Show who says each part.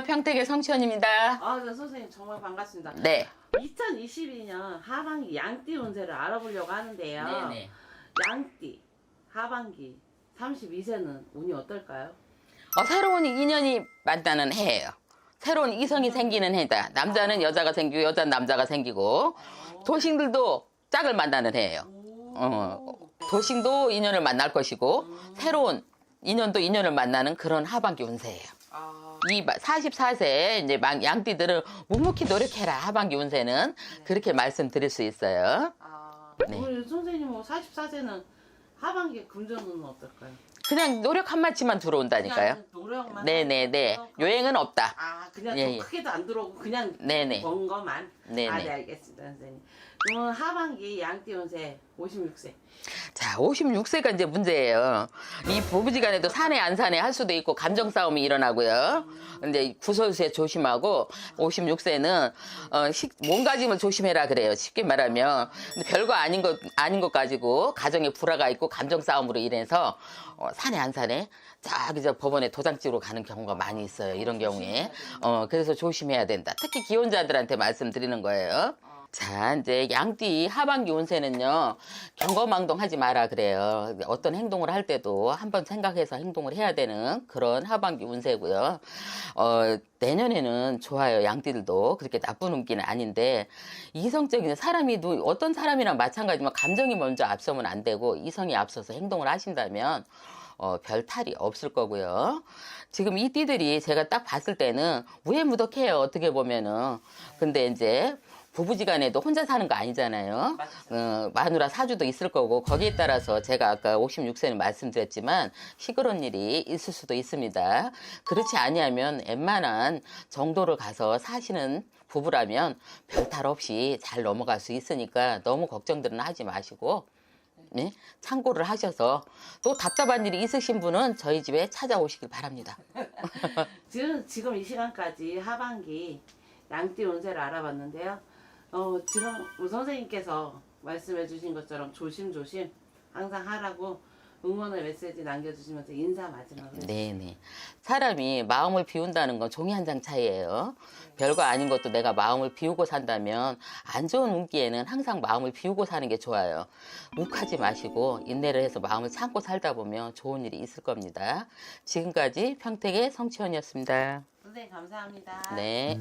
Speaker 1: 안녕하세요.
Speaker 2: 평택의 성치원입니다.
Speaker 1: 아, 네, 선생님 정말 반갑습니다.
Speaker 2: 네.
Speaker 1: 2022년 하반기 양띠 운세를 알아보려고 하는데요.
Speaker 2: 네네.
Speaker 1: 양띠 하반기 32세는 운이 어떨까요?
Speaker 2: 어, 새로운 인연이 만나는 해예요. 새로운 이성이 생기는 해다. 남자는 여자가 생기고 여자는 남자가 생기고 도싱들도 짝을 만나는 해예요. 어, 도싱도 인연을 만날 것이고 새로운 인연도 인연을 만나는 그런 하반기 운세예요.
Speaker 1: 아,
Speaker 2: 이 44세 이제 막 양띠들은 묵묵히 노력해라 하반기 운세는 그렇게 말씀드릴 수 있어요.
Speaker 1: 아.
Speaker 2: 네.
Speaker 1: 선생님 뭐 44세는 하반기 금전운은 어떨까요?
Speaker 2: 그냥 노력 한마치만 들어온다니까요.
Speaker 1: 그냥 노력만
Speaker 2: 네네네. 요행은 없다.
Speaker 1: 아, 그냥
Speaker 2: 예,
Speaker 1: 좀
Speaker 2: 예.
Speaker 1: 크게도 안 들어오고 그냥
Speaker 2: 네네.
Speaker 1: 번 것만.
Speaker 2: 네네.
Speaker 1: 아, 네, 알겠습니다, 선생님. 그러면 하반기 양띠 운세 56세.
Speaker 2: 자, 56세가 이제 문제예요. 이 부부지간에도 사내 안 사내 할 수도 있고 감정 싸움이 일어나고요. 근데 구설수에 조심하고 56세는 어, 식, 몸가짐을 조심해라 그래요. 쉽게 말하면 근데 별거 아닌 것 아닌 것 가지고 가정에 불화가 있고 감정 싸움으로 인해서 어, 사내 안 사내 저기 저 법원에 도장 찍으러 가는 경우가 많이 있어요. 이런 경우에 어 그래서 조심해야 된다. 특히 기혼자들한테 말씀드리는 거예요. 자, 이제 양띠 하반기 운세는요, 경거망동하지 마라 그래요. 어떤 행동을 할 때도 한번 생각해서 행동을 해야 되는 그런 하반기 운세고요. 어, 내년에는 좋아요. 양띠들도 그렇게 나쁜 운기는 아닌데, 이성적인 사람이 누- 어떤 사람이랑 마찬가지지만 감정이 먼저 앞서면 안 되고, 이성이 앞서서 행동을 하신다면, 어, 별 탈이 없을 거고요. 지금 이 띠들이 제가 딱 봤을 때는 우해무덕해요. 어떻게 보면은. 근데 이제 부부지간에도 혼자 사는 거 아니잖아요. 어, 마누라 사주도 있을 거고 거기에 따라서 제가 아까 56세는 말씀드렸지만 시끄러운 일이 있을 수도 있습니다. 그렇지 아니하면 웬만한 정도를 가서 사시는 부부라면 별탈 없이 잘 넘어갈 수 있으니까 너무 걱정들은 하지 마시고 네? 참고를 하셔서 또 답답한 일이 있으신 분은 저희 집에 찾아오시길 바랍니다.
Speaker 1: 지금, 지금 이 시간까지 하반기 양띠 운세를 알아봤는데요. 어, 지금 우리 선생님께서 말씀해 주신 것처럼 조심조심 항상 하라고 응원의 메시지 남겨주시면서 인사 마지막으로
Speaker 2: 네네. 사람이 마음을 비운다는 건 종이 한 장 차이예요. 별거 아닌 것도 내가 마음을 비우고 산다면 안 좋은 운기에는 항상 마음을 비우고 사는 게 좋아요. 욱하지 마시고 인내를 해서 마음을 참고 살다 보면 좋은 일이 있을 겁니다. 지금까지 평택의 성치원이었습니다.
Speaker 1: 선생님 감사합니다.
Speaker 2: 네.